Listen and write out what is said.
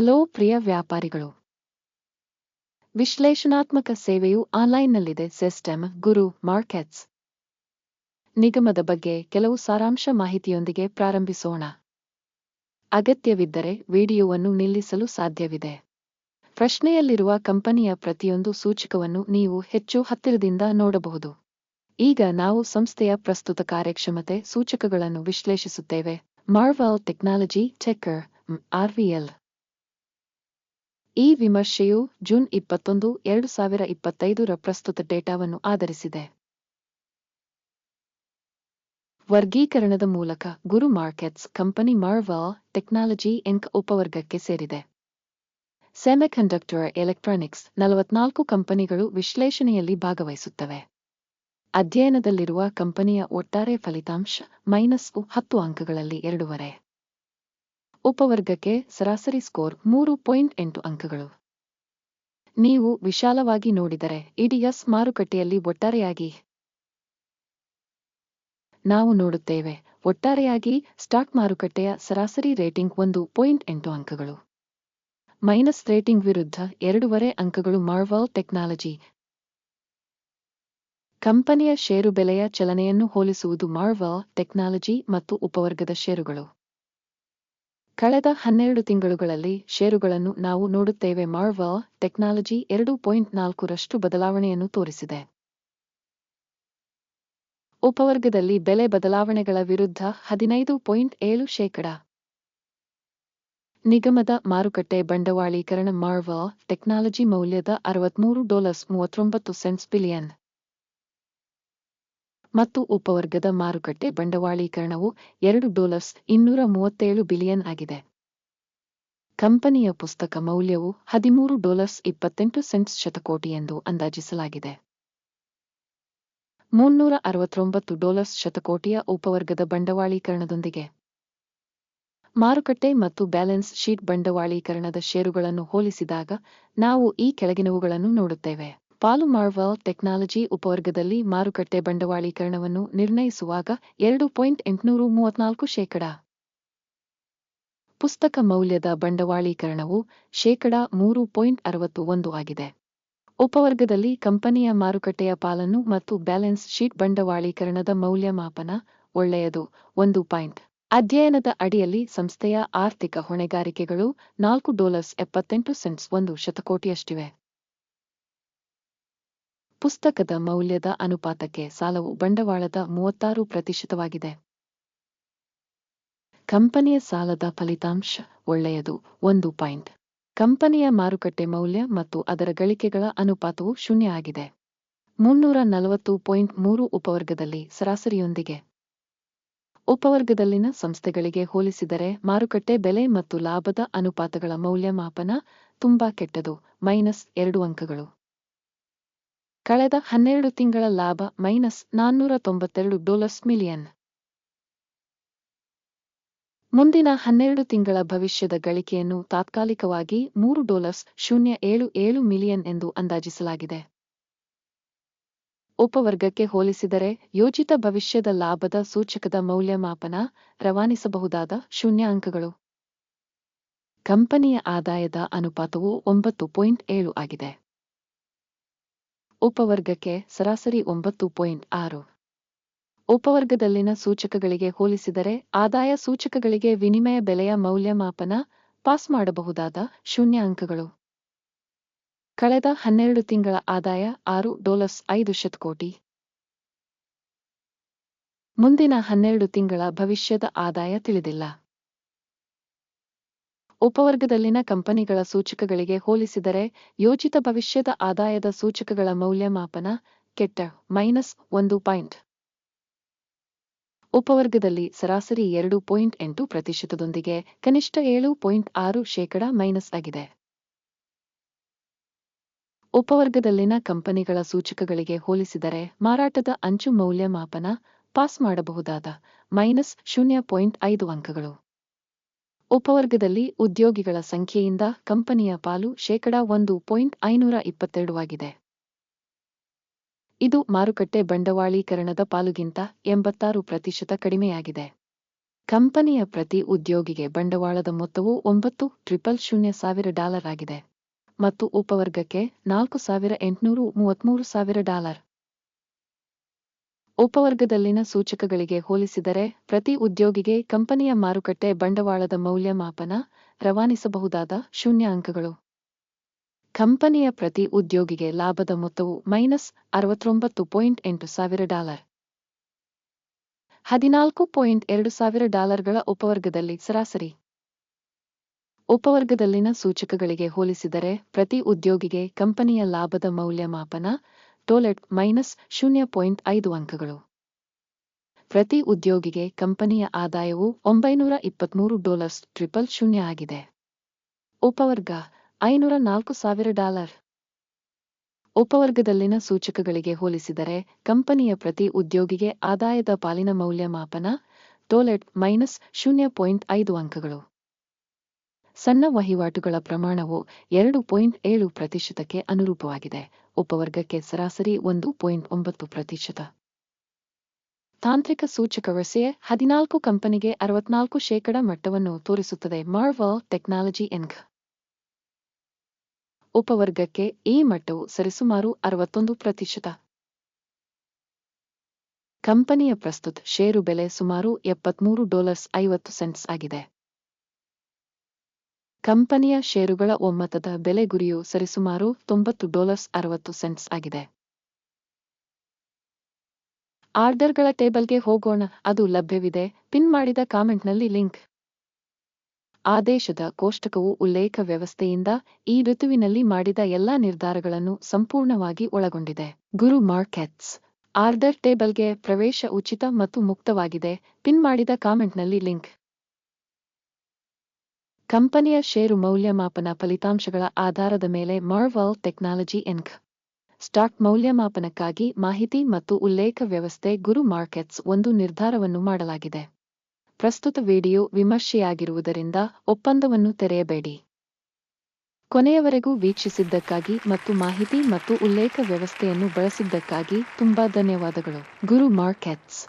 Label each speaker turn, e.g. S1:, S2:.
S1: Hello ಪ್ರಿಯ ವ್ಯಾಪಾರಿಗಳು. ವಿಶ್ಲೇಷಣಾತ್ಮಕ ಸೇವೆಯು ಆನ್ಲೈನ್ನಲ್ಲಿದೆ, ಸಿಸ್ಟಮ್, ಗುರು, ಮಾರ್ಕೆಟ್ಸ್. ನಿಗಮದ ಬಗ್ಗೆ ಕೆಲವು ಸಾರಾಂಶ ಮಾಹಿತಿಯೊಂದಿಗೆ ಪ್ರಾರಂಭಿಸೋಣ. ಅಗತ್ಯವಿದ್ದರೆ ವಿಡಿಯೋವನ್ನು ನಿಲ್ಲಿಸಲು ಸಾಧ್ಯವಿದೆ. ಪ್ರಶ್ನೆಯಲ್ಲಿರುವ ಕಂಪನಿಯ ಪ್ರತಿಯೊಂದು ಸೂಚಕವನ್ನು ನೀವು ಹೆಚ್ಚು ಹತ್ತಿರದಿಂದ ನೋಡಬಹುದು. ಈಗ ನಾವು ಸಂಸ್ಥೆಯ ಪ್ರಸ್ತುತ ಕಾರ್ಯಕ್ಷಮತೆ ಸೂಚಕಗಳನ್ನು ವಿಶ್ಲೇಷಿಸುತ್ತೇವೆ. ಮಾರ್ವಲ್ ಟೆಕ್ನಾಲಜಿ ಟೆಕ್ಕರ್ ಆರ್ವಿಎಲ್ ಈ ವಿಮರ್ಶೆಯು ಜೂನ್ ಇಪ್ಪತ್ತೊಂದು, ಎರಡು ಸಾವಿರ ಇಪ್ಪತ್ತೈದರ ಪ್ರಸ್ತುತ ಡೇಟಾವನ್ನು ಆಧರಿಸಿದೆ. ವರ್ಗೀಕರಣದ ಮೂಲಕ Guru markets company Marvell technology Inc ಉಪವರ್ಗಕ್ಕೆ ಸೇರಿದೆ. ಸೆಮಿಕಂಡಕ್ಟರ್ ಎಲೆಕ್ಟ್ರಾನಿಕ್ಸ್ ನಲವತ್ನಾಲ್ಕು ಕಂಪನಿಗಳು ವಿಶ್ಲೇಷಣೆಯಲ್ಲಿ ಭಾಗವಹಿಸುತ್ತವೆ. ಅಧ್ಯಯನದಲ್ಲಿರುವ ಕಂಪನಿಯ ಒಟ್ಟಾರೆ ಫಲಿತಾಂಶ ಮೈನಸ್ ಹತ್ತು ಅಂಕಗಳಲ್ಲಿ ಎರಡೂವರೆ. ಉಪವರ್ಗಕ್ಕೆ ಸರಾಸರಿ ಸ್ಕೋರ್ ಮೂರು ಪಾಯಿಂಟ್ ಎಂಟು ಅಂಕಗಳು. ನೀವು ವಿಶಾಲವಾಗಿ ನೋಡಿದರೆ ಇಡಿಎಸ್ ಮಾರುಕಟ್ಟೆಯಲ್ಲಿ ಒಟ್ಟಾರೆಯಾಗಿ ನಾವು ನೋಡುತ್ತೇವೆ. ಒಟ್ಟಾರೆಯಾಗಿ ಸ್ಟಾಕ್ ಮಾರುಕಟ್ಟೆಯ ಸರಾಸರಿ ರೇಟಿಂಗ್ ಒಂದು ಪಾಯಿಂಟ್ ಎಂಟು ಅಂಕಗಳು. ಮೈನಸ್ ರೇಟಿಂಗ್ ವಿರುದ್ಧ ಎರಡೂವರೆ ಅಂಕಗಳು ಮಾರ್ವಲ್ ಟೆಕ್ನಾಲಜಿ. ಕಂಪನಿಯ ಷೇರು ಬೆಲೆಯ ಚಲನೆಯನ್ನು ಹೋಲಿಸುವುದು ಮಾರ್ವಲ್ ಟೆಕ್ನಾಲಜಿ ಮತ್ತು ಉಪವರ್ಗದ ಷೇರುಗಳು. ಕಳೆದ ಹನ್ನೆರಡು ತಿಂಗಳುಗಳಲ್ಲಿ ಷೇರುಗಳನ್ನು ನಾವು ನೋಡುತ್ತೇವೆ. ಮಾರ್ವಲ್ ಟೆಕ್ನಾಲಜಿ ಎರಡು ಪಾಯಿಂಟ್ ನಾಲ್ಕರಷ್ಟು ಬದಲಾವಣೆಯನ್ನು ತೋರಿಸಿದೆ. ಉಪವರ್ಗದಲ್ಲಿ ಬೆಲೆ ಬದಲಾವಣೆಗಳ ವಿರುದ್ಧ ಹದಿನೈದು ಪಾಯಿಂಟ್ ಏಳು ಶೇಕಡ. ನಿಗಮದ ಮಾರುಕಟ್ಟೆ ಬಂಡವಾಳೀಕರಣ ಮಾರ್ವಲ್ ಟೆಕ್ನಾಲಜಿ ಮೌಲ್ಯದ ಅರವತ್ಮೂರು ಡಾಲರ್ಸ್ ಮೂವತ್ತೊಂಬತ್ತು ಸೆಂಟ್ಸ್ ಬಿಲಿಯನ್. ಮತ್ತು ಉಪವರ್ಗದ ಮಾರುಕಟ್ಟೆ ಬಂಡವಾಳೀಕರಣವು ಎರಡು ಡಾಲರ್ಸ್ ಇನ್ನೂರ ಮೂವತ್ತೇಳು ಬಿಲಿಯನ್ ಆಗಿದೆ. ಕಂಪನಿಯ ಪುಸ್ತಕ ಮೌಲ್ಯವು ಹದಿಮೂರು ಡಾಲರ್ಸ್ ಇಪ್ಪತ್ತೆಂಟು ಸೆಂಟ್ಸ್ ಶತಕೋಟಿ ಎಂದು ಅಂದಾಜಿಸಲಾಗಿದೆ. ಮುನ್ನೂರ ಅರವತ್ತೊಂಬತ್ತು ಡಾಲರ್ಸ್ ಶತಕೋಟಿಯ ಉಪವರ್ಗದ ಬಂಡವಾಳೀಕರಣದೊಂದಿಗೆ. ಮಾರುಕಟ್ಟೆ ಮತ್ತು ಬ್ಯಾಲೆನ್ಸ್ ಶೀಟ್ ಬಂಡವಾಳೀಕರಣದ ಷೇರುಗಳನ್ನು ಹೋಲಿಸಿದಾಗ ನಾವು ಈ ಕೆಳಗಿನವುಗಳನ್ನು ನೋಡುತ್ತೇವೆ. ಪಾಲು ಮಾರ್ವಲ್ ಟೆಕ್ನಾಲಜಿ ಉಪವರ್ಗದಲ್ಲಿ ಮಾರುಕಟ್ಟೆ ಬಂಡವಾಳೀಕರಣವನ್ನು ನಿರ್ಣಯಿಸುವಾಗ ಎರಡು ಪಾಯಿಂಟ್ ಎಂಟುನೂರು ಮೂವತ್ನಾಲ್ಕು ಶೇಕಡ. ಪುಸ್ತಕ ಮೌಲ್ಯದ ಬಂಡವಾಳೀಕರಣವು ಶೇಕಡ ಮೂರು ಪಾಯಿಂಟ್ ಅರವತ್ತು ಒಂದು ಆಗಿದೆ. ಉಪವರ್ಗದಲ್ಲಿ ಕಂಪನಿಯ ಮಾರುಕಟ್ಟೆಯ ಪಾಲನ್ನು ಮತ್ತು ಬ್ಯಾಲೆನ್ಸ್ ಶೀಟ್ ಬಂಡವಾಳೀಕರಣದ ಮೌಲ್ಯಮಾಪನ ಒಳ್ಳೆಯದು. ಒಂದು ಪಾಯಿಂಟ್. ಅಧ್ಯಯನದ ಅಡಿಯಲ್ಲಿ ಸಂಸ್ಥೆಯ ಆರ್ಥಿಕ ಹೊಣೆಗಾರಿಕೆಗಳು ನಾಲ್ಕು ಡಾಲರ್ಸ್ ಎಪ್ಪತ್ತೆಂಟು ಸೆಂಟ್ಸ್ ಒಂದು ಶತಕೋಟಿಯಷ್ಟಿವೆ. ಪುಸ್ತಕದ ಮೌಲ್ಯದ ಅನುಪಾತಕ್ಕೆ ಸಾಲವು ಬಂಡವಾಳದ ಮೂವತ್ತಾರು ಪ್ರತಿಶತವಾಗಿದೆ. ಕಂಪನಿಯ ಸಾಲದ ಫಲಿತಾಂಶ ಒಳ್ಳೆಯದು, ಒಂದು ಪಾಯಿಂಟ್. ಕಂಪನಿಯ ಮಾರುಕಟ್ಟೆ ಮೌಲ್ಯ ಮತ್ತು ಅದರ ಗಳಿಕೆಗಳ ಅನುಪಾತವು ಶೂನ್ಯ ಆಗಿದೆ. ಮುನ್ನೂರ ನಲವತ್ತು ಪಾಯಿಂಟ್ ಮೂರು ಉಪವರ್ಗದಲ್ಲಿ ಸರಾಸರಿಯೊಂದಿಗೆ. ಉಪವರ್ಗದಲ್ಲಿನ ಸಂಸ್ಥೆಗಳಿಗೆ ಹೋಲಿಸಿದರೆ ಮಾರುಕಟ್ಟೆ ಬೆಲೆ ಮತ್ತು ಲಾಭದ ಅನುಪಾತಗಳ ಮೌಲ್ಯಮಾಪನ ತುಂಬಾ ಕೆಟ್ಟದು, ಮೈನಸ್ ಎರಡು ಅಂಕಗಳು. ಕಳೆದ ಹನ್ನೆರಡು ತಿಂಗಳ ಲಾಭ ಮೈನಸ್ ನಾನ್ನೂರ ತೊಂಬತ್ತೆರಡು ಡಾಲರ್ಸ್ ಮಿಲಿಯನ್. ಮುಂದಿನ ಹನ್ನೆರಡು ತಿಂಗಳ ಭವಿಷ್ಯದ ಗಳಿಕೆಯನ್ನು ತಾತ್ಕಾಲಿಕವಾಗಿ ಮೂರು ಡಾಲರ್ಸ್ ಶೂನ್ಯ ಏಳು ಏಳು ಮಿಲಿಯನ್ ಎಂದು ಅಂದಾಜಿಸಲಾಗಿದೆ. ಉಪವರ್ಗಕ್ಕೆ ಹೋಲಿಸಿದರೆ ಯೋಜಿತ ಭವಿಷ್ಯದ ಲಾಭದ ಸೂಚಕದ ಮೌಲ್ಯಮಾಪನ ರವಾನಿಸಬಹುದಾದ ಶೂನ್ಯ ಅಂಕಗಳು. ಕಂಪನಿಯ ಆದಾಯದ ಅನುಪಾತವು ಒಂಬತ್ತು ಪಾಯಿಂಟ್ ಏಳು ಆಗಿದೆ. ಉಪವರ್ಗಕ್ಕೆ ಸರಾಸರಿ ಒಂಬತ್ತು ಪಾಯಿಂಟ್ ಆರು. ಉಪವರ್ಗದಲ್ಲಿನ ಸೂಚಕಗಳಿಗೆ ಹೋಲಿಸಿದರೆ ಆದಾಯ ಸೂಚಕಗಳಿಗೆ ವಿನಿಮಯ ಬೆಲೆಯ ಮೌಲ್ಯಮಾಪನ ಪಾಸ್ ಮಾಡಬಹುದಾದ ಶೂನ್ಯ ಅಂಕಗಳು ಕಳೆದ ಹನ್ನೆರಡು ತಿಂಗಳ ಆದಾಯ ಆರು ಡಾಲರ್ಸ್ ಐದು ಶತಕೋಟಿ ಮುಂದಿನ ಹನ್ನೆರಡು ತಿಂಗಳ ಭವಿಷ್ಯದ ಆದಾಯ ತಿಳಿದಿಲ್ಲ. ಉಪವರ್ಗದಲ್ಲಿನ ಕಂಪನಿಗಳ ಸೂಚಕಗಳಿಗೆ ಹೋಲಿಸಿದರೆ, ಯೋಜಿತ ಭವಿಷ್ಯದ ಆದಾಯದ ಸೂಚಕಗಳ ಮೌಲ್ಯಮಾಪನ ಕೆಟ್ಟ, ಮೈನಸ್ ಒಂದು ಪಾಯಿಂಟ್. ಉಪವರ್ಗದಲ್ಲಿ ಸರಾಸರಿ ಎರಡು ಪಾಯಿಂಟ್ ಎಂಟು ಪ್ರತಿಶತದೊಂದಿಗೆ ಕನಿಷ್ಠ ಏಳು ಪಾಯಿಂಟ್ ಆರು ಶೇಕಡ ಮೈನಸ್ ಆಗಿದೆ. ಉಪವರ್ಗದಲ್ಲಿನ ಕಂಪನಿಗಳ ಸೂಚಕಗಳಿಗೆ ಹೋಲಿಸಿದರೆ, ಮಾರಾಟದ ಅಂಚು ಮೌಲ್ಯಮಾಪನ ಪಾಸ್ ಮಾಡಬಹುದಾದ ಮೈನಸ್ ಶೂನ್ಯ ಪಾಯಿಂಟ್ ಐದು ಅಂಕಗಳು. ಉಪವರ್ಗದಲ್ಲಿ ಉದ್ಯೋಗಿಗಳ ಸಂಖ್ಯೆಯಿಂದ ಕಂಪನಿಯ ಪಾಲು ಶೇಕಡಾ ಒಂದು ಪಾಯಿಂಟ್ ಐನೂರ ಇಪ್ಪತ್ತೆರಡು ಆಗಿದೆ. ಇದು ಮಾರುಕಟ್ಟೆ ಬಂಡವಾಳೀಕರಣದ ಪಾಲುಗಿಂತ ಎಂಬತ್ತಾರು ಪ್ರತಿಶತ ಕಡಿಮೆಯಾಗಿದೆ. ಕಂಪನಿಯ ಪ್ರತಿ ಉದ್ಯೋಗಿಗೆ ಬಂಡವಾಳದ ಮೊತ್ತವು ಒಂಬತ್ತು ಟ್ರಿಪಲ್ ಶೂನ್ಯ ಸಾವಿರ ಡಾಲರ್ ಆಗಿದೆ ಮತ್ತು ಉಪವರ್ಗಕ್ಕೆ ನಾಲ್ಕು ಸಾವಿರ ಎಂಟುನೂರು ಮೂವತ್ಮೂರು ಸಾವಿರ ಡಾಲರ್. ಉಪವರ್ಗದಲ್ಲಿನ ಸೂಚಕಗಳಿಗೆ ಹೋಲಿಸಿದರೆ, ಪ್ರತಿ ಉದ್ಯೋಗಿಗೆ ಕಂಪನಿಯ ಮಾರುಕಟ್ಟೆ ಬಂಡವಾಳದ ಮೌಲ್ಯಮಾಪನ ರವಾನಿಸಬಹುದಾದ ಶೂನ್ಯ ಅಂಕಗಳು. ಕಂಪನಿಯ ಪ್ರತಿ ಉದ್ಯೋಗಿಗೆ ಲಾಭದ ಮೊತ್ತವು ಮೈನಸ್ ಅರವತ್ತೊಂಬತ್ತು ಪಾಯಿಂಟ್ ಎಂಟು ಸಾವಿರ ಡಾಲರ್. ಹದಿನಾಲ್ಕು ಪಾಯಿಂಟ್ ಎರಡು ಸಾವಿರ ಡಾಲರ್ಗಳ ಉಪವರ್ಗದಲ್ಲಿ ಸರಾಸರಿ. ಉಪವರ್ಗದಲ್ಲಿನ ಸೂಚಕಗಳಿಗೆ ಹೋಲಿಸಿದರೆ, ಪ್ರತಿ ಉದ್ಯೋಗಿಗೆ ಕಂಪನಿಯ ಲಾಭದ ಮೌಲ್ಯಮಾಪನ ಟೋಲೆಟ್ ಮೈನಸ್ ಶೂನ್ಯ ಪಾಯಿಂಟ್ ಐದು ಅಂಕಗಳು. ಪ್ರತಿ ಉದ್ಯೋಗಿಗೆ ಕಂಪನಿಯ ಆದಾಯವು ಒಂಬೈನೂರ ಇಪ್ಪತ್ಮೂರು ಡಾಲರ್ಸ್ ಟ್ರಿಪಲ್ ಶೂನ್ಯ ಆಗಿದೆ. ಉಪವರ್ಗ, ಐನೂರ ನಾಲ್ಕು ಸಾವಿರ ಡಾಲರ್. ಉಪವರ್ಗದಲ್ಲಿನ ಸೂಚಕಗಳಿಗೆ ಹೋಲಿಸಿದರೆ ಕಂಪನಿಯ ಪ್ರತಿ ಉದ್ಯೋಗಿಗೆ ಆದಾಯದ ಪಾಲಿನ ಮೌಲ್ಯಮಾಪನ ಟೋಲೆಟ್ ಮೈನಸ್ ಶೂನ್ಯ ಪಾಯಿಂಟ್ ಐದು ಅಂಕಗಳು. ಸಣ್ಣ ವಹಿವಾಟುಗಳ ಪ್ರಮಾಣವು ಎರಡು ಪಾಯಿಂಟ್ ಏಳು ಪ್ರತಿಶತಕ್ಕೆ ಅನುರೂಪವಾಗಿದೆ. ಉಪವರ್ಗಕ್ಕೆ ಸರಾಸರಿ ಒಂದು ಪಾಯಿಂಟ್ ಒಂಬತ್ತು ಪ್ರತಿಶತ. ತಾಂತ್ರಿಕ ಸೂಚಕ ವರಸೆ ಹದಿನಾಲ್ಕು ಕಂಪನಿಗೆ ಅರವತ್ನಾಲ್ಕು ಶೇಕಡ ಮಟ್ಟವನ್ನು ತೋರಿಸುತ್ತದೆ. ಮಾರ್ವಲ್ ಟೆಕ್ನಾಲಜಿ ಎನ್ಗ್ ಉಪವರ್ಗಕ್ಕೆ ಈ ಮಟ್ಟವು ಸರಿಸುಮಾರು ಅರವತ್ತೊಂದು ಪ್ರತಿಶತ. ಕಂಪನಿಯ ಪ್ರಸ್ತುತ ಷೇರು ಬೆಲೆ ಸುಮಾರು ಎಪ್ಪತ್ಮೂರು ಡಾಲರ್ಸ್ ಐವತ್ತು ಸೆಂಟ್ಸ್ ಆಗಿದೆ. ಕಂಪನಿಯ ಷೇರುಗಳ ಒಮ್ಮತದ ಬೆಲೆ ಗುರಿಯು ಸರಿಸುಮಾರು ತೊಂಬತ್ತು ಡಾಲರ್ಸ್ ಅರವತ್ತು ಸೆಂಟ್ಸ್ ಆಗಿದೆ. ಆರ್ಡರ್ಗಳ ಟೇಬಲ್ಗೆ ಹೋಗೋಣ, ಅದು ಲಭ್ಯವಿದೆ, ಪಿನ್ ಮಾಡಿದ ಕಾಮೆಂಟ್ನಲ್ಲಿ ಲಿಂಕ್. ಆದೇಶದ ಕೋಷ್ಟಕವು ಉಲ್ಲೇಖ ವ್ಯವಸ್ಥೆಯಿಂದ ಈ ಋತುವಿನಲ್ಲಿ ಮಾಡಿದ ಎಲ್ಲಾ ನಿರ್ಧಾರಗಳನ್ನು ಸಂಪೂರ್ಣವಾಗಿ ಒಳಗೊಂಡಿದೆ. ಗುರು ಮಾರ್ಕೆಟ್ಸ್, ಆರ್ಡರ್ ಟೇಬಲ್ಗೆ ಪ್ರವೇಶ ಉಚಿತ ಮತ್ತು ಮುಕ್ತವಾಗಿದೆ, ಪಿನ್ ಮಾಡಿದ ಕಾಮೆಂಟ್ನಲ್ಲಿ ಲಿಂಕ್. ಕಂಪನಿಯ ಷೇರು ಮೌಲ್ಯಮಾಪನ ಫಲಿತಾಂಶಗಳ ಆಧಾರದ ಮೇಲೆ ಮಾರ್ವಲ್ ಟೆಕ್ನಾಲಜಿ ಎನ್ಕ್ ಸ್ಟಾಕ್ ಮೌಲ್ಯಮಾಪನಕ್ಕಾಗಿ ಮಾಹಿತಿ ಮತ್ತು ಉಲ್ಲೇಖ ವ್ಯವಸ್ಥೆ ಗುರು ಮಾರ್ಕೆಟ್ಸ್ ಒಂದು ನಿರ್ಧಾರವನ್ನು ಮಾಡಲಾಗಿದೆ. ಪ್ರಸ್ತುತ ವಿಡಿಯೋ ವಿಮರ್ಶೆಯಾಗಿರುವುದರಿಂದ ಒಪ್ಪಂದವನ್ನು ತೆರೆಯಬೇಡಿ. ಕೊನೆಯವರೆಗೂ ವೀಕ್ಷಿಸಿದ್ದಕ್ಕಾಗಿ ಮತ್ತು ಮಾಹಿತಿ ಮತ್ತು ಉಲ್ಲೇಖ ವ್ಯವಸ್ಥೆಯನ್ನು ಬಳಸಿದ್ದಕ್ಕಾಗಿ ತುಂಬಾ ಧನ್ಯವಾದಗಳು. ಗುರು ಮಾರ್ಕೆಟ್ಸ್.